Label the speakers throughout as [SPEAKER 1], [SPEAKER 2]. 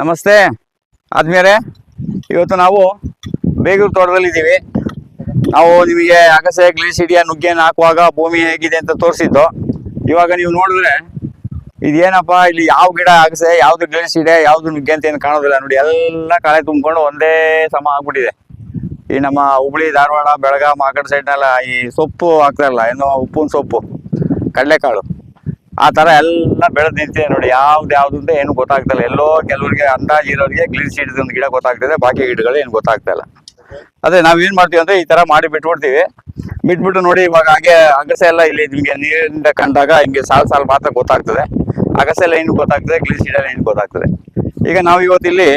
[SPEAKER 1] ನಮಸ್ತೆ ಆದ್ಮೇಲೆ ಇವತ್ತು ನಾವು ಬೇಗೂರು ತೋಟದಲ್ಲಿ ಇದ್ದೀವಿ ನಾವು ನಿಮಗೆ ಅಗಸೆ ಗ್ಲಿಸಿಡಿಯ ನುಗ್ಗೆಯನ್ನು ಹಾಕುವಾಗ ಭೂಮಿ ಹೇಗಿದೆ ಅಂತ ತೋರಿಸಿದ್ದು. ಇವಾಗ ನೀವು ನೋಡಿದ್ರೆ ಇದೇನಪ್ಪ, ಇಲ್ಲಿ ಯಾವ ಗಿಡ ಅಗಸೆ, ಯಾವ್ದು ಗ್ಲಿಸಿಡೆ ಯಾವ್ದು ನುಗ್ಗೆ ಅಂತ ಏನು ಕಾಣೋದಿಲ್ಲ. ನೋಡಿ, ಎಲ್ಲ ಕಳೆ ತುಂಬಿಕೊಂಡು ಒಂದೇ ಸಮ ಆಗ್ಬಿಟ್ಟಿದೆ. ಈ ನಮ್ಮ ಹುಬ್ಳಿ, ಧಾರವಾಡ, ಬೆಳಗಾಂ ಆ ಕಡೆ ಸೈಡ್ನೆಲ್ಲ ಈ ಸೊಪ್ಪು ಹಾಕ್ತಾರಲ್ಲ, ಏನೋ ಉಪ್ಪಿನ ಸೊಪ್ಪು, ಕಡಲೆಕಾಳು. ಆ ತರ ಎಲ್ಲ ಬೆಳೆದ್ ನಿಂತಿದೆ ನೋಡಿ ಯಾವ್ದು ಯಾವ್ದು ಅಂತ ಏನು ಗೊತ್ತಾಗ್ತಿಲ್ಲ ಎಲ್ಲೋ ಕೆಲವರಿಗೆ ಅಂದಾಜ್ ಇರೋರಿಗೆ ಗ್ಲೀನ್ ಸೀಡ್ ಒಂದು ಗಿಡ ಗೊತ್ತಾಗ್ತದೆ ಬಾಕಿ ಗಿಡಗಳು ಏನು ಗೊತ್ತಾಗ್ತಾ ಇಲ್ಲ. ಅದೇ ನಾವ್ ಏನ್ ಮಾಡ್ತೀವಿ ಅಂದ್ರೆ ಈ ತರ ಮಾಡಿ ಬಿಟ್ಬಿಡ್ತೀವಿ. ಬಿಟ್ಬಿಟ್ಟು ನೋಡಿ ಇವಾಗ ಹಾಗೆ ಅಗಸೆ ಎಲ್ಲ ಇಲ್ಲಿ ನಿಮ್ಗೆ ನೀರಿಂದ ಕಂಡಾಗ ಹಿಂಗೆ ಸಾಲ್ ಸಾಲ್ ಮಾತ್ರ ಗೊತ್ತಾಗ್ತದೆ. ಅಗಸೆ ಎಲ್ಲ ಏನು ಗೊತ್ತಾಗ್ತದೆ ಗ್ಲೀನ್ ಸೀಡ್ ಎಲ್ಲ ಏನು ಗೊತ್ತಾಗ್ತದೆ. ಈಗ ನಾವು ಇವತ್ತಿಲ್ಲಿ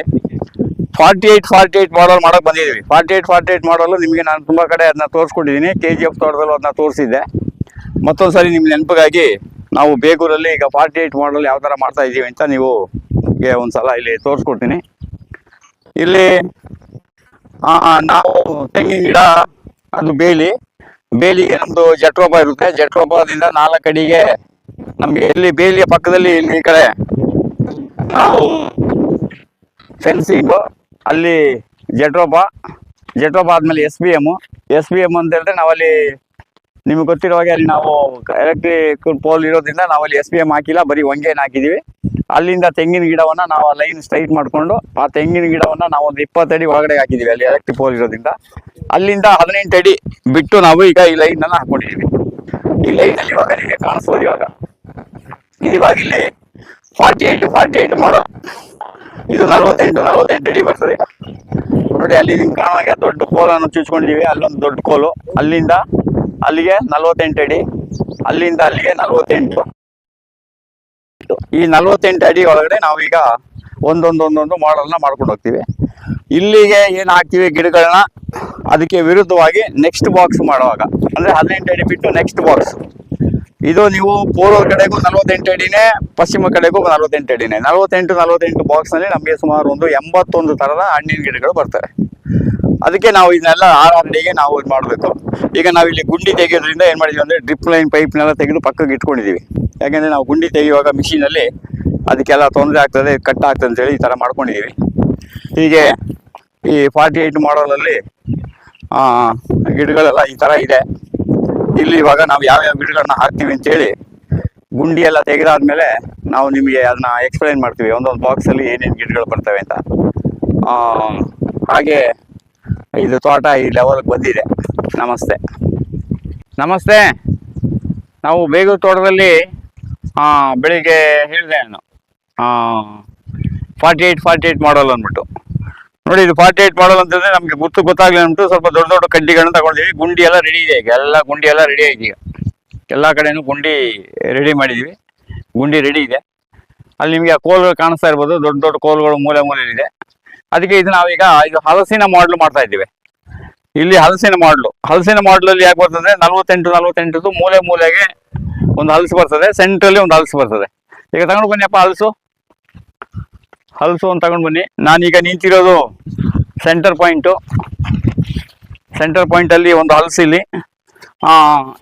[SPEAKER 1] forty eight forty eight model ಮಾಡಕ್ ಬಂದಿದ್ದೀವಿ ಫಾರ್ಟಿ ಏಟ್ ಫಾರ್ಟಿ ಏಟ್ ಮಾಡಲು ನಿಮಗೆ ನಾನು ತುಂಬಾ ಕಡೆ ಅದನ್ನ ತೋರಿಸ್ಕೊಂಡಿದ್ದೀನಿ ಕೆ ಜಿ ಎಫ್ ತೋಟದಲ್ಲೂ ಅದನ್ನ ತೋರಿಸಿದ್ದೆ. ಮತ್ತೊಂದ್ಸರಿ ನಿಮ್ ನೆನಪಿಗಾಗಿ ನಾವು ಬೇಗೂರಲ್ಲಿ ಈಗ ಫಾರ್ಟಿ ಏಟ್ ಮಾಡಲ್ ಯಾವ ತರ ಮಾಡ್ತಾ ಇದೀವಿ ಅಂತ ನೀವು ಒಂದ್ಸಲ ಇಲ್ಲಿ ತೋರಿಸ್ಕೊಡ್ತೀನಿ. ಇಲ್ಲಿ ಆ, ನಾವು ತೆಂಗಿನ ಗಿಡ ಅದು ಬೇಲಿ. ಬೇಲಿಗೆ ನಮ್ದು ಜಟ್ರೋಪ ಇರುತ್ತೆ. ಜಟ್ರೋಪದಿಂದ ನಾಲ್ಕು ಅಡಿಗೆ ನಮ್ಗೆ ಇಲ್ಲಿ ಬೇಲಿಯ ಪಕ್ಕದಲ್ಲಿ ಇಲ್ಲಿ ಈ ಕಡೆ ನಾವು ಫೆನ್ಸಿಂಗು ಅಲ್ಲಿ ಜಟ್ರೋಪ. ಜಟ್ರೋಪ ಆದಮೇಲೆ S B M S B M ಅಂತ ಹೇಳಿದ್ರೆ ನಾವಲ್ಲಿ ನಿಮ್ಗೆ ಗೊತ್ತಿರೋ ಹಾಗೆ ಅಲ್ಲಿ ನಾವು ಎಲೆಕ್ಟ್ರಿಕ್ ಪೋಲ್ ಇರೋದ್ರಿಂದ ನಾವು ಅಲ್ಲಿ ಎಸ್ ಬಿ ಎಂ ಹಾಕಿಲ್ಲ, ಬರೀ ಹೊಂಗೆನ ಹಾಕಿದೀವಿ. ಅಲ್ಲಿಂದ ತೆಂಗಿನ ಗಿಡವನ್ನ ನಾವು ಲೈನ್ ಸ್ಟ್ರೈಟ್ ಮಾಡ್ಕೊಂಡು, ಆ ತೆಂಗಿನ ಗಿಡವನ್ನ ನಾವು ಒಂದು ಇಪ್ಪತ್ತಡಿ ಒಳಗಡೆ ಹಾಕಿದೀವಿ ಅಲ್ಲಿ ಎಲೆಕ್ಟ್ರಿಕ್ ಪೋಲ್ ಇರೋದ್ರಿಂದ. ಅಲ್ಲಿಂದ ಹದಿನೆಂಟು ಅಡಿ ಬಿಟ್ಟು ನಾವು ಈಗ ಈ ಲೈನ್ ಅನ್ನ ಹಾಕೊಂಡಿದೀವಿ. ಈ ಲೈನ್ ಅಲ್ಲಿ ಇವಾಗ ನಿಮಗೆ ಕಾಣಿಸ್ಬೋದು ಇವಾಗ. ಇವಾಗ ಇಲ್ಲಿ ಫಾರ್ಟಿ ಏಟ್ ಫಾರ್ಟಿ ಏಟ್ ಮಾಡೋ ಇದು ನಲವತ್ತೆಂಟು ನಲವತ್ತೆಂಟು ಅಡಿ ಬರ್ತದೆ ನೋಡಿ, ಅಲ್ಲಿ ಕಾಣಾಗ ದೊಡ್ಡ ಕೋಲನ್ನು ಚುಚ್ಕೊಂಡಿದೀವಿ. ಅಲ್ಲೊಂದು ದೊಡ್ಡ ಕೋಲು ಅಲ್ಲಿಂದ ಅಲ್ಲಿಗೆ ನಲ್ವತ್ತೆಂಟು ಅಡಿ, ಅಲ್ಲಿಂದ ಅಲ್ಲಿಗೆ ನಲವತ್ತೆಂಟು. ಈ ನಲ್ವತ್ತೆಂಟು ಅಡಿ ಒಳಗಡೆ ನಾವೀಗ ಒಂದೊಂದೊಂದೊಂದು ಮಾಡಲ್ನ ಮಾಡ್ಕೊಂಡು ಹೋಗ್ತೀವಿ. ಇಲ್ಲಿಗೆ ಏನು ಹಾಕ್ತೀವಿ ಗಿಡಗಳನ್ನ, ಅದಕ್ಕೆ ವಿರುದ್ಧವಾಗಿ ನೆಕ್ಸ್ಟ್ ಬಾಕ್ಸ್ ಮಾಡುವಾಗ, ಅಂದ್ರೆ ಹದಿನೆಂಟು ಅಡಿ ಬಿಟ್ಟು ನೆಕ್ಸ್ಟ್ ಬಾಕ್ಸ್ ಇದು ನೀವು ಪೂರ್ವ ಕಡೆಗೂ ನಲ್ವತ್ತೆಂಟು ಅಡಿನೇ, ಪಶ್ಚಿಮ ಕಡೆಗೂ ನಲ್ವತ್ತೆಂಟು ಅಡಿನೇ. ನಲ್ವತ್ತೆಂಟು ನಲ್ವತ್ತೆಂಟು ಬಾಕ್ಸ್ನಲ್ಲಿ ನಮಗೆ ಸುಮಾರು ಒಂದು ಎಂಬತ್ತೊಂದು ತರದ ಹಣ್ಣಿನ ಗಿಡಗಳು ಬರ್ತವೆ. ಅದಕ್ಕೆ ನಾವು ಇದನ್ನೆಲ್ಲ ಆರ್ ನಾವು ಇದು ಮಾಡಬೇಕು. ಈಗ ನಾವು ಇಲ್ಲಿ ಗುಂಡಿ ತೆಗೆಯೋದ್ರಿಂದ ಏನು ಮಾಡಿದ್ವಿ ಅಂದರೆ ಡ್ರಿಪ್ ಲೈನ್ ಪೈಪ್ನೆಲ್ಲ ತೆಗೆದು ಪಕ್ಕಕ್ಕೆ ಇಟ್ಕೊಂಡಿದ್ದೀವಿ ಯಾಕೆಂದರೆ ನಾವು ಗುಂಡಿ ತೆಗೆಯುವಾಗ ಮಿಷಿನಲ್ಲಿ ಅದಕ್ಕೆಲ್ಲ ತೊಂದರೆ ಆಗ್ತದೆ ಕಟ್ ಆಗ್ತದೆ ಅಂತೇಳಿ ಈ ಥರ ಮಾಡ್ಕೊಂಡಿದ್ದೀವಿ ಹೀಗೆ ಈ ಫಾರ್ಟಿ ಏಯ್ಟ್ ಮಾಡಲಲ್ಲಿ ಗಿಡಗಳೆಲ್ಲ ಈ ಥರ ಇದೆ. ಇಲ್ಲಿ ಇವಾಗ ನಾವು ಯಾವ್ಯಾವ ಗಿಡಗಳನ್ನ ಹಾಕ್ತೀವಿ ಅಂತೇಳಿ ಗುಂಡಿ ಎಲ್ಲ ತೆಗೆದಾದ್ಮೇಲೆ ನಾವು ನಿಮಗೆ ಅದನ್ನ ಎಕ್ಸ್ಪ್ಲೈನ್ ಮಾಡ್ತೀವಿ. ಒಂದೊಂದು ಬಾಕ್ಸಲ್ಲಿ ಏನೇನು ಗಿಡಗಳು ಬರ್ತವೆ ಅಂತ. ಆ, ಹಾಗೆ ಇದು ತೋಟ ಈ ಲೆವೆಲ್ಗೆ ಬಂದಿದೆ. ನಮಸ್ತೆ. ನಮಸ್ತೆ. ನಾವು ಬೇಗೂರು ತೋಟದಲ್ಲಿ ಬೆಳಿಗ್ಗೆ ಹೇಳಿದೆ ನಾನು. Forty eight forty eight model ಅಂದ್ಬಿಟ್ಟು. ನೋಡಿ, ಇದು ಫಾರ್ಟಿ ಏಯ್ಟ್ ಮಾಡಲ್ ಅಂತಂದ್ರೆ ನಮಗೆ ಗೊತ್ತು ಗೊತ್ತಾಗ್ಲಿ ಅಂದ್ಬಿಟ್ಟು ಸ್ವಲ್ಪ ದೊಡ್ಡ ದೊಡ್ಡ ಕಡ್ಡಿಗಳನ್ನ ತಗೊಂಡಿದ್ದೀವಿ ಗುಂಡಿ ಎಲ್ಲ ರೆಡಿ ಇದೆ ಈಗ. ಎಲ್ಲ ಗುಂಡಿ ಎಲ್ಲ ರೆಡಿ ಆಗಿದೆ ಈಗ. ಎಲ್ಲ ಕಡೆನೂ ಗುಂಡಿ ರೆಡಿ ಮಾಡಿದ್ದೀವಿ ಗುಂಡಿ ರೆಡಿ ಇದೆ. ಅಲ್ಲಿ ನಿಮಗೆ ಆ ಕೋಲ್ಗಳು ಕಾಣಿಸ್ತಾ ಇರ್ಬೋದು. ದೊಡ್ಡ ದೊಡ್ಡ ಕೋಲ್ಗಳು ಮೂಲೆ ಮೂಲೆಯಲ್ಲಿದೆ ಅದಕ್ಕೆ ಇದು ನಾವೀಗ ಇದು ಹಲಸಿನ ಮಾಡ್ಲು ಮಾಡ್ತಾ ಇದ್ದೀವಿ. ಇಲ್ಲಿ ಹಲಸಿನ ಮಾಡ್ಲು ಹಲಸಿನ ಮಾಡ್ಲಲ್ಲಿ ಯಾಕೆ ಬರ್ತದೆ? ನಲ್ವತ್ತೆಂಟು ನಲ್ವತ್ತೆಂಟು ಮೂಲೆ ಮೂಲೆಗೆ ಒಂದು ಹಲಸು ಬರ್ತದೆ ಸೆಂಟ್ರಲ್ಲಿ ಒಂದು ಹಲಸು ಬರ್ತದೆ. ಈಗ ತಗೊಂಡು ಬನ್ನಿಯಪ್ಪ ಹಲಸು. ಹಲಸು ಅಂತ ತಗೊಂಡು ಬನ್ನಿ. ನಾನೀಗ ನಿಂತಿರೋದು ಸೆಂಟರ್ ಪಾಯಿಂಟು ಸೆಂಟರ್ ಪಾಯಿಂಟ್ ಅಲ್ಲಿ ಒಂದು ಹಲಸು ಇಲ್ಲಿ.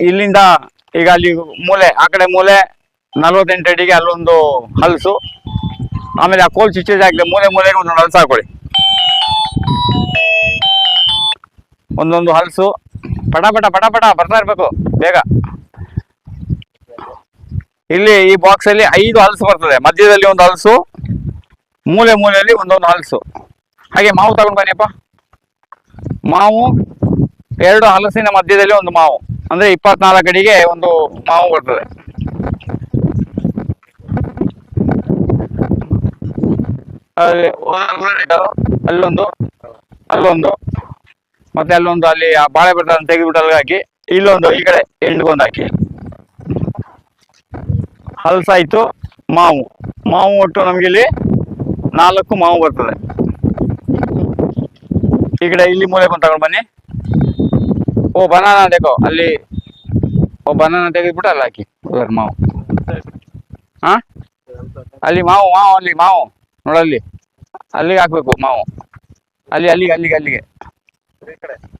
[SPEAKER 1] ಇಲ್ಲಿಂದ ಈಗ ಅಲ್ಲಿ ಮೂಲೆ, ಆ ಕಡೆ ಮೂಲೆ ನಲ್ವತ್ತೆಂಟು ಅಡಿಗೆ ಅಲ್ಲೊಂದು ಹಲಸು. ಆಮೇಲೆ ಆ ಕೋಲ್ ಚುಚ್ಚೆ ಮೂಲೆ ಮೂಲೆಗೆ ಒಂದು ಹಲಸು ಹಾಕೊಳ್ಳಿ. ಒಂದೊಂದು ಹಲಸು. ಪಟ ಪಟ ಪಟ ಪಟ, ಬರ್ತಾ ಇರ್ಬೇಕು. ಬೇಗ. ಇಲ್ಲಿ ಈ ಬಾಕ್ಸ್ ಅಲ್ಲಿ ಐದು ಹಲಸು ಬರ್ತದೆ. ಮಧ್ಯದಲ್ಲಿ ಒಂದು ಹಲಸು, ಮೂಲೆ ಮೂಲೆಯಲ್ಲಿ ಒಂದೊಂದು ಹಲಸು. ಹಾಗೆ ಮಾವು ತಗೊಂಡ್ ಬನ್ನಿಯಪ್ಪ ಮಾವು, ಎರಡು ಹಲಸಿನ ಮಧ್ಯದಲ್ಲಿ ಒಂದು ಮಾವು. ಅಂದ್ರೆ ಇಪ್ಪತ್ನಾಲ್ಕು ಅಡಿಗೆ ಒಂದು ಮಾವು ಬರ್ತದೆ. ಅಲ್ಲಿ ಅಲ್ಲೊಂದು ಅಲ್ಲೊಂದು. ಮತ್ತೆ ಅಲ್ಲೊಂದು ಅಲ್ಲಿ ಆ ಬಾಳೆ ಬರ್ತದೆ ತೆಗೆದ್ಬಿಟ್ಟು ಅಲ್ಲಿಗೆ ಹಾಕಿ ಇಲ್ಲೊಂದು ಈ ಕಡೆ ಎಂಡ್ಗೊಂದು ಹಾಕಿ. ಹಲಸಾಯ್ತು ಮಾವು. ಮಾವು ಒಟ್ಟು ನಮ್ಗೆ ಇಲ್ಲಿ ನಾಲ್ಕು ಮಾವು ಬರ್ತದೆ. ಈ ಕಡೆ ಇಲ್ಲಿ ಮೂಲೆ ಬಂದು ತಗೊಂಡು ಬನ್ನಿ. ಓ ಬನಾನ ಬೇಕೋ ಅಲ್ಲಿ, ಓ ಬನಾನ ತೆಗೆದ್ಬಿಟ್ಟು ಅಲ್ಲಿ ಹಾಕಿ. ಮಾವು. ಹಾ? ಅಲ್ಲಿ ಮಾವು ಮಾವು, ಅಲ್ಲಿ ಮಾವು. ನೋಡಲ್ಲಿ ಅಲ್ಲಿಗೆ ಹಾಕ್ಬೇಕು ಮಾವು. ಅಲ್ಲಿ, ಅಲ್ಲಿಗೆ ಅಲ್ಲಿಗೆ ಅಲ್ಲಿಗೆ.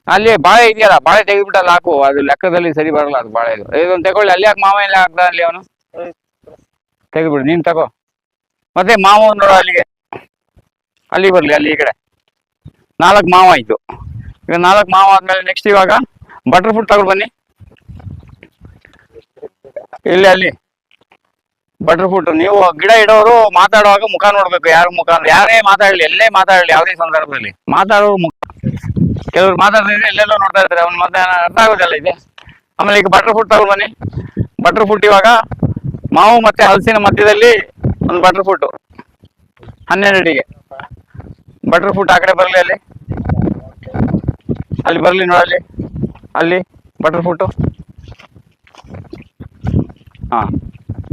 [SPEAKER 1] ಅಲ್ಲಿ ಬಾಳೆ ಇದೆಯಲ್ಲ, ಬಾಳೆ ತೆಗಿಬಿಟ್ಟಲ್ಲ ಹಾಕು. ಅದು ಲೆಕ್ಕದಲ್ಲಿ ಸರಿ ಬರಲ್ಲ ಅದು ಬಾಳೆ ಇದು. ಇದೊಂದು ತಗೊಳ್ಳಿ, ಅಲ್ಲಿ ಯಾಕೆ ಮಾವ ಎಲ್ಲ ಹಾಕ್ದ ಅಲ್ಲಿ ಅವನು? ತೆಗೆದ್ಬಿಡು, ನೀನು ತಗೋ. ಮತ್ತೆ ಮಾವ ನೋಡು ಅಲ್ಲಿಗೆ. ಅಲ್ಲಿ ಬರಲಿ, ಅಲ್ಲಿ ಈ ಕಡೆ. ನಾಲ್ಕು ಮಾವ ಆಯಿತು ಈಗ ನಾಲ್ಕು ಮಾವ ಆದಮೇಲೆ ನೆಕ್ಸ್ಟ್ ಇವಾಗ ಬಟರ್ ಫ್ರೂಟ್ ತಗೊಂಡು ಬನ್ನಿ. ಇಲ್ಲಿ, ಅಲ್ಲಿ. ಬಟರ್ ಫ್ರೂಟ್ ನೀವು ಗಿಡ ಇಡೋರು ಮಾತಾಡುವಾಗ ಮುಖ ನೋಡ್ಬೇಕು. ಯಾರ ಮುಖ ಯಾರೇ ಮಾತಾಡಲಿ, ಎಲ್ಲೇ ಮಾತಾಡಲಿ, ಯಾವುದೇ ಸಂದರ್ಭದಲ್ಲಿ. ಮಾತಾಡೋರು ಕೆಲವ್ರು ಮಾತಾಡ್ತಿದ್ರೆ ಎಲ್ಲೆಲ್ಲೋ ನೋಡ್ತಾ ಇರ್ತಾರೆ. ಅವ್ನ ಮತ್ತೆ ಅರ್ಥ ಆಗೋದಿಲ್ಲ ಇದೆ. ಆಮೇಲೆ ಈಗ ಬಟರ್ ಫುಡ್ ತಗೊಂಡ್ ಬನ್ನಿ. ಬಟರ್ ಫುಟ್ ಇವಾಗ ಮಾವು ಮತ್ತೆ ಹಲಸಿನ ಮಧ್ಯದಲ್ಲಿ ಒಂದು ಬಟರ್ ಫುಟ್ ಹನ್ನೆರಡಿಗೆ ಬಟರ್ ಫುಟ್ ಆ ಕಡೆ ಬರಲಿ ಅಲ್ಲಿ. ಅಲ್ಲಿ ಬರಲಿ ನೋಡಲ್ಲಿ ಅಲ್ಲಿ. ಬಟರ್ ಫುಟ್ ಹಾಂ.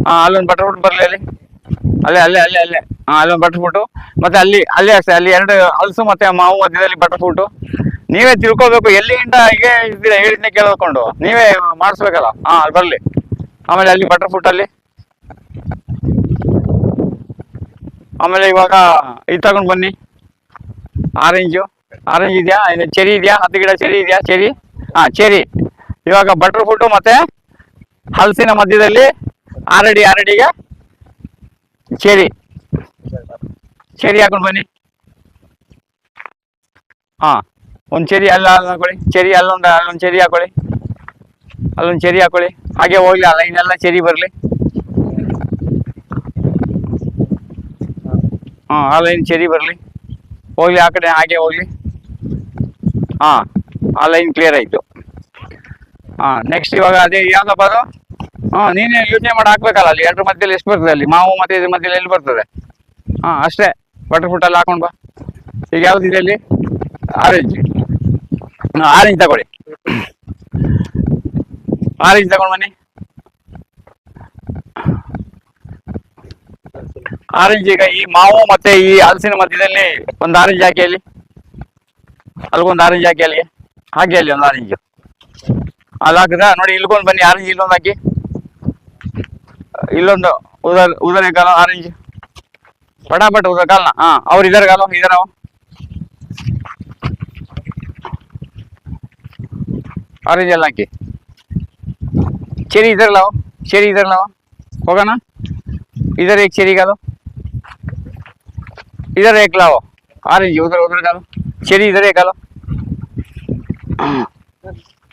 [SPEAKER 1] ಹಾಂ ಅಲ್ಲೊಂದು ಬಟರ್ ಫುಟ್ ಬರಲಿ ಅಲ್ಲಿ. ಅಲ್ಲೇ ಅಲ್ಲೇ ಅಲ್ಲೇ ಅಲ್ಲೇ. ಹಾಂ ಅಲ್ಲೊಂದು ಬಟರ್ ಫ್ರೂಟು ಮತ್ತೆ ಅಲ್ಲಿ, ಅಲ್ಲೇ ಅಷ್ಟೇ, ಅಲ್ಲಿ ಎರಡು ಹಲಸು ಮತ್ತೆ ಮಾವು ಮಧ್ಯದಲ್ಲಿ ಬಟರ್ ಫ್ರೂಟು ನೀವೇ ತಿಳ್ಕೊಬೇಕು, ಎಲ್ಲಿಂದ ಹೀಗೆ ಇದ್ದೀರಾ ಹೇಳಿದ್ನೆ ಕೇಳ್ಕೊಂಡು. ನೀವೇ ಮಾಡಿಸ್ಬೇಕಲ್ಲ, ಹಾ, ಅಲ್ಲಿ ಬರಲಿ. ಆಮೇಲೆ ಅಲ್ಲಿ ಬಟರ್ ಫ್ರೂಟ್ ಅಲ್ಲಿ. ಆಮೇಲೆ ಇವಾಗ ಇದು ತಗೊಂಡು ಬನ್ನಿ. ಆರೆಂಜು ಆರೆಂಜ್ ಇದೆಯಾ? ಇದು ಚೆರಿ ಇದೆಯಾ? ಹತ್ತು ಗಿಡ ಚೆರಿ ಇದೆಯಾ? ಚೆರಿ ಹಾ ಚೆರಿ ಇವಾಗ ಬಟರ್ ಫ್ರೂಟು ಮತ್ತೆ ಹಲಸಿನ ಮಧ್ಯದಲ್ಲಿ ಆರಡಿ, ಆರಡಿಗೆ ಚೆರಿ ಚೆರಿ ಹಾಕೊಂಡು ಬನ್ನಿ. ಹಾ, ಒಂದು ಚೆರಿ ಅಲ್ಲ ಅಲ್ಲ ಹಾಕೊಳ್ಳಿ. ಚೆರಿ ಅಲ್ಲೊಂದು ಅಲ್ಲೊಂದು ಚೆರಿ ಹಾಕೊಳ್ಳಿ. ಅಲ್ಲೊಂದು ಚೆರಿ ಹಾಕೊಳ್ಳಿ. ಹಾಗೆ ಹೋಗ್ಲಿ ಆ ಲೈನೆಲ್ಲ ಚೆರಿ ಬರಲಿ. ಹಾಂ ಆ ಲೈನ್ ಚೆರಿ ಬರಲಿ. ಹೋಗ್ಲಿ, ಆ ಕಡೆ, ಹಾಗೆ ಹೋಗ್ಲಿ. ಹಾಂ ಆ ಲೈನ್ ಕ್ಲಿಯರ್ ಆಯಿತು. ಹಾಂ ನೆಕ್ಸ್ಟ್ ಇವಾಗ ಅದೇ ಯಾವ್ದಪ್ಪ ಅದು? ಹಾಂ, ನೀನೇ ಯೋಚನೆ ಮಾಡಿ ಹಾಕ್ಬೇಕಲ್ಲ, ಅಲ್ಲಿ ಎರಡರ ಮಧ್ಯದಲ್ಲಿ ಎಷ್ಟು ಬರ್ತದೆ ಅಲ್ಲಿ? ಮಾವು ಮತ್ತೆ ಇದ್ರ ಮಧ್ಯದಲ್ಲಿ ಎಲ್ಲಿ ಬರ್ತದೆ? ಹಾಂ, ಅಷ್ಟೇ. ಬಟರ್ ಫುಟ್ ಎಲ್ಲ ಹಾಕೊಂಡು ಬಾ. ಈಗ ಯಾವ್ದಿದೆ ಅಲ್ಲಿ ಆರೆಂಜ್ ಆರೆಂಜ್ ತಗೊಳ್ಳಿ. ಆರೆಂಜ್ ತಗೊಂಡು ಬನ್ನಿ. ಆರೆಂಜ್ ಈಗ ಈ ಮಾವು ಮತ್ತೆ ಈ ಹಲಸಿನ ಮಧ್ಯದಲ್ಲಿ ಒಂದು ಆರೆಂಜ್ ಹಾಕಿ ಅಲ್ಲಿ. ಅಲ್ಗೊಂದು ಆರೆಂಜ್ ಹಾಕಿ ಅಲ್ಲಿಗೆ. ಹಾಕಿ ಅಲ್ಲಿ ಒಂದು ಆರೆಂಜ್ ಅಲ್ಲಿ ಹಾಕಿದ? ನೋಡಿ, ಇಲ್ಗೊಂದು ಬನ್ನಿ ಆರೆಂಜ್ ಇಲ್ಲೊಂದು ಹಾಕಿ. ಇಲ್ಲೊಂದು ಉದರ್ ಉದರ ಕಾಲ फटाफट निकाल ना हाँ और इधर का इधर आओ ऑरेंज अल्लाह की चेरी इधर लाओ चेरी इधर लाओ होगा ना इधर एक चेरी का दो इधर एक लाओ ऑरेंज उधर उधर का दो चेरी इधर एक लो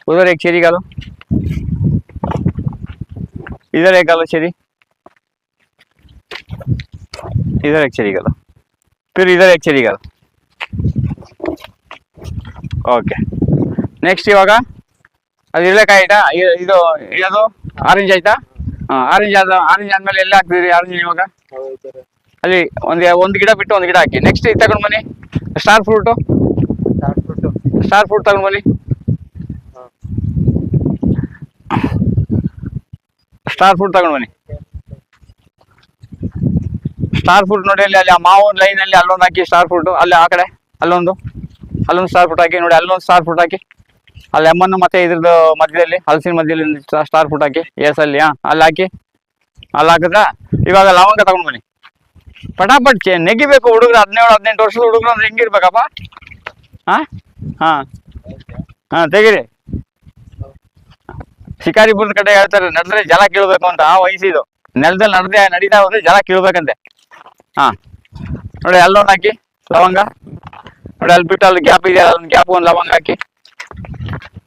[SPEAKER 1] उधर एक चेरी का दो इधर एक लो चेरी ಇದರ ಎಕ್ಚರಿಗಲ್ಲ ಪ್ಯೂರ್ ಇದರ ಎಕ್ಚರಿಗಲ್ಲ ಓಕೆ ನೆಕ್ಸ್ಟ್ ಇವಾಗ ಅದು ಇರ್ಲಕಾಯಿ ಇದು ಯಾವುದು? ಆರೆಂಜ್ ಆಯ್ತಾ? ಹಾಂ ಆರೆಂಜ್ ಆದ ಆರೆಂಜ್ ಆದ್ಮೇಲೆ ಎಲ್ಲ ಹಾಕ್ತಿದ್ರಿ ಆರೆಂಜ್ ಇವಾಗ? ಅಲ್ಲಿ ಒಂದು ಒಂದು ಗಿಡ ಬಿಟ್ಟು ಒಂದು ಗಿಡ ಹಾಕಿ. ನೆಕ್ಸ್ಟ್ ಇದು ತಗೊಂಡು ಬನ್ನಿ. ಸ್ಟಾರ್ ಫ್ರೂಟು ಸ್ಟಾರ್ ಫ್ರೂಟ್ ತಗೊಂಡು ಬನ್ನಿ. ಸ್ಟಾರ್ ಫ್ರೂಟ್ ತಗೊಂಡು ಬನ್ನಿ. ಸ್ಟಾರ್ ಫುಡ್ ನೋಡಿ ಅಲ್ಲಿ ಅಲ್ಲಿ ಆ ಮಾವು ಲೈನ್ ಅಲ್ಲಿ ಅಲ್ಲೊಂದು ಹಾಕಿ ಸ್ಟಾರ್ ಫುಡ್ ಅಲ್ಲಿ ಆ ಕಡೆ, ಅಲ್ಲೊಂದು ಅಲ್ಲೊಂದು ಸ್ಟಾರ್ ಫುಡ್ ಹಾಕಿ, ನೋಡಿ ಅಲ್ಲೊಂದು ಸ್ಟಾರ್ ಫುಡ್ ಹಾಕಿ. ಅಲ್ಲಿ ಎಮ್ಮನ್ನು ಮತ್ತೆ ಇದ್ರದ್ದು ಮಧ್ಯದಲ್ಲಿ, ಹಲಸಿನ ಮಧ್ಯದಲ್ಲಿ ಸ್ಟಾರ್ ಫುಡ್ ಹಾಕಿ ಎಸ್ ಅಲ್ಲಿ ಹಾ ಅಲ್ಲಿ ಹಾಕಿ. ಅಲ್ಲಿ ಹಾಕಿದ್ರ ಇವಾಗ ಲವಂಗ ತಗೊಂಡ್ ಬನ್ನಿ. ಪಟಾಪಟ್ ಚೆ, ನೆಗಿಬೇಕು ಹುಡುಗರು, ಹದಿನೇಳು, ಹದಿನೆಂಟು ವರ್ಷದ ಹುಡುಗರು ಅಂದ್ರೆ ಹೆಂಗಿರ್ಬೇಕಪ್ಪ ಹಾ ಹಾ. ಹಾ, ತೆಗೀರಿ. ಶಿಕಾರಿಪುರದ ಕಡೆ ಹೇಳ್ತಾರೆ, ನಡೆದ್ರೆ ಜಲ ಕೀಳ್ಬೇಕು ಅಂತ ಆ ವಯಸ್ಸಿದು. ನೆಲದಲ್ಲಿ ನಡೆದೇ, ನಡೀತಾ ಹೋದ್ರೆ ಜಲ ಕೀಳ್ಬೇಕಂತೆ. ಹಾ. ನೋಡಿ ಅಲ್ಲೊಂದು ಹಾಕಿ, ಲವಂಗ. ನೋಡಿ, ಅಲ್ಲಿ ಬಿಟ್ಟು ಅಲ್ಲಿ ಗ್ಯಾಪ್ ಇದೆ ಒಂದು ಗ್ಯಾಪ್ ಒಂದು ಲವಂಗ ಹಾಕಿ.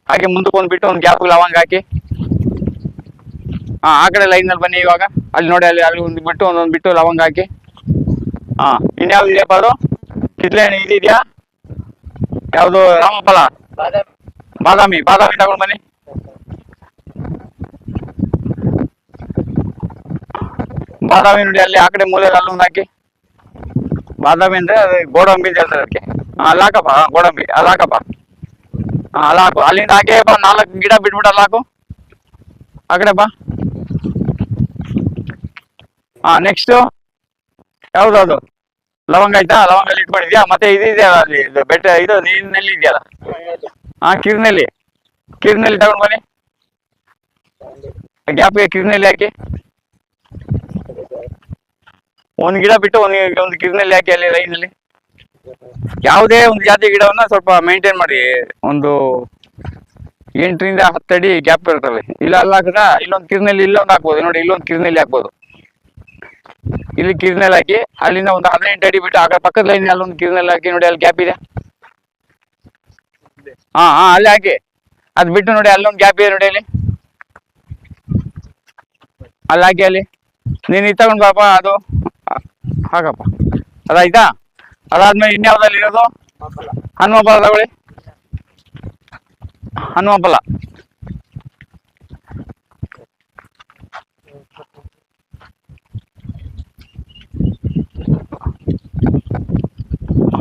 [SPEAKER 1] ಹಾಗೆ ಮುಂದಕ್ಕೆ ಬಿಟ್ಟು ಒಂದು ಗ್ಯಾಪ್ ಲವಂಗ ಹಾಕಿ. ಹಾ, ಆ ಕಡೆ ಲೈನಲ್ಲಿ ಬನ್ನಿ ಇವಾಗ. ಅಲ್ಲಿ ನೋಡಿ, ಅಲ್ಲಿ ಅಲ್ಲಿ ಒಂದು ಬಿಟ್ಟು, ಒಂದೊಂದು ಬಿಟ್ಟು ಲವಂಗ ಹಾಕಿ. ಹಾ, ಇನ್ಯಾವ್ದು ಇದೆಯಪ್ಪ ಅದು ಕಿತ್ಲೆ ಹಣ್ಣು ಇದೆಯಾ? ಯಾವುದು ರಾಮಫಲ ಬಾದಾಮಿ ಬಾದಾಮಿ ತಗೊಂಡು ಬನ್ನಿ. ಬಾದಾಮಿ ನೋಡಿ, ಅಲ್ಲಿ ಆ ಕಡೆ ಮೂಲೆಯಲ್ಲಿ ಅಲ್ಲೊಂದು ಹಾಕಿ. ಬಾದಾಮಿ ಅಂದ್ರೆ ಅದು ಗೋಡಂಬಿ ಅಂತ ಹೇಳ್ತಾರೆ ಅದಕ್ಕೆ. ಅಲ್ಲಾಕಪ್ಪ ಗೋಡಂಬಿ ಅಲ್ಲಾಕಪ್ಪ. ಹಾಂ ಹಾ, ಅಲ್ಲಿ ಹಾಕು ಅಲ್ಲಿಂದ ಹಾಗೆ ಬಾ ನಾಲ್ಕು ಗಿಡ ಬಿಟ್ಬಿಟ್ಟು ಅಲ್ಲಾಕು. ಆ ಕಡೆ ಬಾ. ಹಾ ನೆಕ್ಸ್ಟು ಯಾವ್ದು ಲವಂಗ ಆಯ್ತಾ? ಲವಂಗ ಅಲ್ಲಿ ಇಟ್ಕೊಂಡಿದ್ಯಾ? ಮತ್ತೆ ಇದು ಇದೆಯಲ್ಲ ಅಲ್ಲಿ ಬೆಟ್ಟ ಇದು ನೀರಿನಲ್ಲಿ ಇದೆಯಲ್ಲ? ಹಾ ಕಿರ್ನಲ್ಲಿ ಕಿರ್ನಲ್ಲಿ ತಗೊಂಡು ಬನ್ನಿ. ಗ್ಯಾಪ್ಗೆ ಕಿರ್ನಲ್ಲಿ ಹಾಕಿ. ಒಂದು ಗಿಡ ಬಿಟ್ಟು ಒಂದ್ ಒಂದು ಗಿರ್ನಲ್ಲಿ ಹಾಕಿ ಅಲ್ಲಿ ಲೈನಲ್ಲಿ ಯಾವುದೇ ಒಂದು ಜಾತಿ ಗಿಡವನ್ನ ಸ್ವಲ್ಪ ಮೇಂಟೈನ್ ಮಾಡಿ. ಒಂದು ಎಂಟರಿಂದ ಹತ್ತಡಿ ಗ್ಯಾಪ್ ಇರ್ತವೆ ಇಲ್ಲ ಅಲ್ಲ ಹಾಕಿದ್ರೆ ಇಲ್ಲೊಂದು ಕಿರ್ನಲ್ಲಿ ಇಲ್ಲೊಂದು ಹಾಕ್ಬೋದು. ನೋಡಿ, ಇಲ್ಲೊಂದು ಕಿರ್ನಲ್ಲಿ ಹಾಕ್ಬೋದು. ಇಲ್ಲಿ ಕಿರ್ನಲ್ಲಿ ಹಾಕಿ ಅಲ್ಲಿಂದ ಒಂದು ಹದಿನೆಂಟು ಅಡಿ ಬಿಟ್ಟು ಆಗ ಪಕ್ಕದ ಲೈನ್ ಅಲ್ಲೊಂದು ಕಿರ್ನಲ್ಲಿ ಹಾಕಿ ನೋಡಿ, ಅಲ್ಲಿ ಗ್ಯಾಪ್ ಇದೆ. ಹಾ ಹಾ, ಅಲ್ಲಿ ಹಾಕಿ. ಅದ್ ಬಿಟ್ಟು ನೋಡಿ, ಅಲ್ಲೊಂದು ಗ್ಯಾಪ್ ಇದೆ ನೋಡಿ ಅಲ್ಲಿ. ಅಲ್ಲಿ ಹಾಕಿ ಅಲ್ಲಿ. ನೀನು ಇದು ತಗೊಂಡು ಬಾಪ, ಅದು. ಹಾಕಪ್ಪ ಅದಾಯ್ತಾ? ಅದಾದ್ಮೇಲೆ ಇನ್ಯಾವ್ದಲ್ಲಿ ಇರೋದು? ಹನುಮಪ್ಪಲ ತಗೊಳ್ಳಿ. ಹನುಮಪ್ಪಲ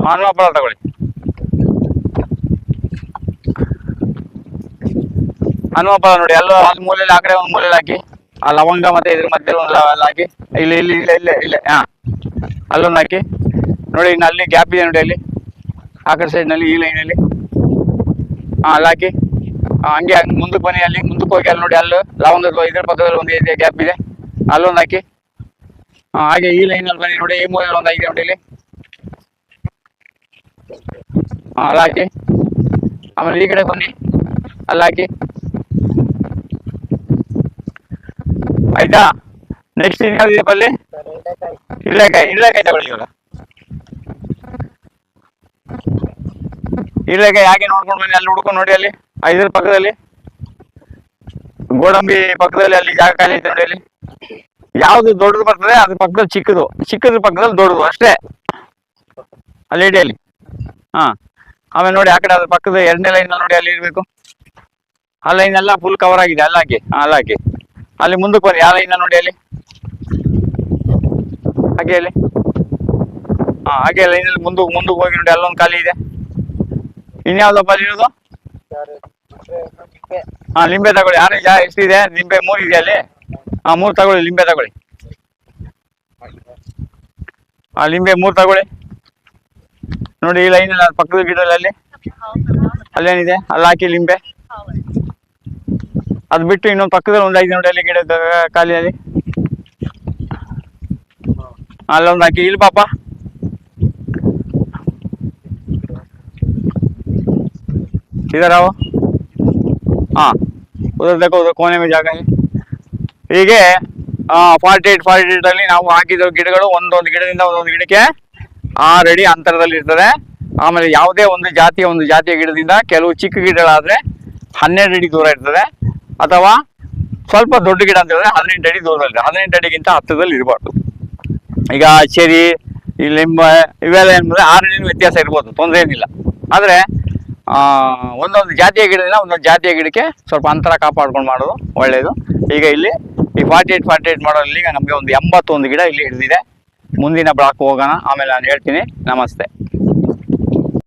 [SPEAKER 1] ಹನುಮಪ್ಪಲ ತಗೊಳ್ಳಿ. ಹನುಮಪ್ಪಲ ನೋಡಿ, ಎಲ್ಲ ಒಂದು ಮೂಲೆಯಲ್ಲಿ ಕಡೆ ಒಂದು ಮೂಲೆಯಲ್ಲಿ ಹಾಕಿ. ಆ ಲವಂಗ ಮತ್ತೆ ಇದ್ರ ಮಧ್ಯೆ ಒಂದು ಹಾಕಿ. ಇಲ್ಲಿ ಇಲ್ಲಿ, ಇಲ್ಲ ಇಲ್ಲ ಇಲ್ಲ, ಹಾ. ಅಲ್ಲೊಂದು ಹಾಕಿ ನೋಡಿ ಇನ್ನು ಅಲ್ಲಿ ಗ್ಯಾಪ್ ಇದೆ ನೋಡಿ ಅಲ್ಲಿ. ಆ ಸೈಡ್ನಲ್ಲಿ ಈ ಲೈನಲ್ಲಿ ಹಾಂ ಅಲ್ಲಿ ಹಾಕಿ ಹಂಗೆ ಹಂಗೆ ಮುಂದಕ್ಕೆ ಬನ್ನಿ ಅಲ್ಲಿ, ಮುಂದಕ್ಕೆ ಹೋಗಿ ಅಲ್ಲಿ ನೋಡಿ, ಅಲ್ಲಿ ಲಾವಂದ್ರ ಇದ್ರ ಪಕ್ಕದಲ್ಲಿ ಒಂದು ಇದೆ ಗ್ಯಾಪ್ ಇದೆ. ಅಲ್ಲೊಂದು ಹಾಕಿ ಹಾಗೆ ಈ ಲೈನಲ್ಲಿ ಬನ್ನಿ ನೋಡಿ, ಈ ಮೂಲೆಯಲ್ಲಿ ಒಂದು ಆಗಿದೆ ನೋಡಿ ಇಲ್ಲಿ. ಅಲ್ಲಿ ಹಾಕಿ ಆಮೇಲೆ ಈ ಕಡೆ ಬನ್ನಿ. ಅಲ್ಲಿ ಹಾಕಿ ಆಯ್ತಾ ನೆಕ್ಸ್ಟ್ ಇನ್ಯಾವ್ದಿದೆ ಬಲ್ಲಿ ಹಾಗೆ ನೋಡ್ಕೊಂಡು ಬನ್ನಿ ಅಲ್ಲಿ ಹುಡ್ಕೊಂಡು ನೋಡಿ ಅಲ್ಲಿ ಐದರ ಪಕ್ಕದಲ್ಲಿ. ಗೋಡಂಬಿ ಪಕ್ಕದಲ್ಲಿ ಅಲ್ಲಿ ಜಾಗ ಖಾಲಿ ಐತೆ ನೋಡಿ ಅಲ್ಲಿ. ಯಾವ್ದು ದೊಡ್ಡದು ಬರ್ತದೆ ಅದ್ರ ಪಕ್ಕದಲ್ಲಿ ಚಿಕ್ಕದು. ಚಿಕ್ಕದ್ರ ಪಕ್ಕದಲ್ಲಿ ದೊಡ್ಡದು ಅಷ್ಟೇ. ಅಲ್ಲಿ ಇಡಿ ಅಲ್ಲಿ. ಹಾ. ಆಮೇಲೆ ನೋಡಿ ಆ ಕಡೆ ಅದ್ರ ಪಕ್ಕದ ಎರಡನೇ ಲೈನ್ ನೋಡಿ ಅಲ್ಲಿ ಇರ್ಬೇಕು. ಆ ಲೈನ್ ಎಲ್ಲ ಫುಲ್ ಕವರ್ ಆಗಿದೆ ಅಲ್ಲಾಕಿ ಹಾ, ಅಲ್ಲಿ ಮುಂದಕ್ಕೆ ಬರ್ರಿ ಆ ಲೈನ್ ನೋಡಿ ಅಲ್ಲಿ. ಹಾಗೆ ಅಲ್ಲಿ ಹಾ, ಹಾಗೆ ಲೈನಲ್ಲಿ ಮುಂದೆ ಮುಂದಕ್ಕೆ ಹೋಗಿ ನೋಡಿ, ಅಲ್ಲೊಂದು ಖಾಲಿ ಇದೆ. ಇನ್ಯಾವ್ದಪ್ಪ ಇರೋದು? ಹಾ, ಲಿಂಬೆ ತಗೊಳ್ಳಿ. ಆರೆಂಜ್ ಎಷ್ಟಿದೆ ಲಿಂಬೆ ಮೂರು ಇದೆ ಅಲ್ಲಿ. ಹಾ, ಮೂರು ತಗೊಳ್ಳಿ, ಲಿಂಬೆ ತಗೊಳ್ಳಿ. ಹಾ, ಲಿಂಬೆ ಮೂರು ತಗೊಳ್ಳಿ. ನೋಡಿ, ಈ ಲೈನ್ ಪಕ್ಕದ ಗಿಡದಲ್ಲಿ ಅಲ್ಲಿ. ಅಲ್ಲೇನಿದೆ? ಅಲ್ಲಿ ಹಾಕಿ ಲಿಂಬೆ. ಅದು ಬಿಟ್ಟು ಇನ್ನೊಂದು ಪಕ್ಕದಲ್ಲಿ ಒಂದು ಐದು ನೋಡಿ, ಅಲ್ಲಿ ಖಾಲಿ ಖಾಲಿಯಲ್ಲಿ ಅಲ್ಲೊಂದು ಹಾಕಿ ಇಲ್ಲಿ ಪಾಪ इधर आओ हाँ उधर देखो उधर कोने में ಜಾಗ ಇದೆ ಹೀಗೆ ಫಾರ್ಟಿ ಏಟ್ ಫಾರ್ಟಿ ಏಟ್ ಅಲ್ಲಿ ನಾವು ಹಾಕಿದ ಗಿಡಗಳು ಒಂದೊಂದು ಗಿಡದಿಂದ ಒಂದೊಂದು ಗಿಡಕ್ಕೆ ಆರು ಅಡಿ ಅಂತರದಲ್ಲಿ ಇರ್ತದೆ ಆಮೇಲೆ ಯಾವುದೇ ಒಂದು ಜಾತಿಯ ಒಂದು ಜಾತಿಯ ಗಿಡದಿಂದ ಕೆಲವು ಚಿಕ್ಕ ಗಿಡಗಳಾದ್ರೆ ಹನ್ನೆರಡು ಅಡಿ ದೂರ ಇರ್ತದೆ ಅಥವಾ ಸ್ವಲ್ಪ ದೊಡ್ಡ ಗಿಡ ಅಂತ ಹೇಳಿದ್ರೆ ಹದಿನೆಂಟು ಅಡಿ ದೂರದಲ್ಲಿ ಹದಿನೆಂಟು ಅಡಿಗಿಂತ ಹತ್ತದಲ್ಲಿ ಇರಬಾರ್ದು ಈಗ ಚೆರಿ ಈ ಲಿಂಬೆ, ಇವೆಲ್ಲ ಏನಂದ್ರೆ ಆರು ಅಡಿ ವ್ಯತ್ಯಾಸ ಇರ್ಬೋದು, ತೊಂದರೆ ಏನಿಲ್ಲ. ಆದರೆ ಒಂದೊಂದು ಜಾತಿಯ ಗಿಡದಿಂದ ಒಂದೊಂದು ಜಾತಿಯ ಗಿಡಕ್ಕೆ ಸ್ವಲ್ಪ ಅಂತರ ಕಾಪಾಡ್ಕೊಂಡು ಮಾಡೋದು ಒಳ್ಳೆಯದು ಈಗ ಇಲ್ಲಿ ಈ ಫಾರ್ಟಿ ಏಟ್ ಫಾರ್ಟಿ ಏಟ್ ಮಾಡೋದ್ರಲ್ಲಿ ಈಗ ನಮಗೆ ಒಂದು ಎಂಬತ್ತೊಂದು ಗಿಡ ಇಲ್ಲಿ ಹಿಡಿದಿದೆ. ಮುಂದಿನ ಬ್ಲಾಕ್ ಹೋಗೋಣ. ಆಮೇಲೆ ನಾನು ಹೇಳ್ತೀನಿ. ನಮಸ್ತೆ.